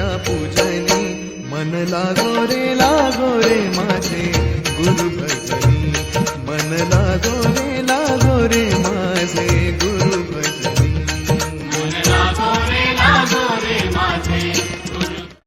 राजा पूजनी, मन लागो रे लागो रे माझे, गुरु भजनी। मन लागो रे लागो रे माझे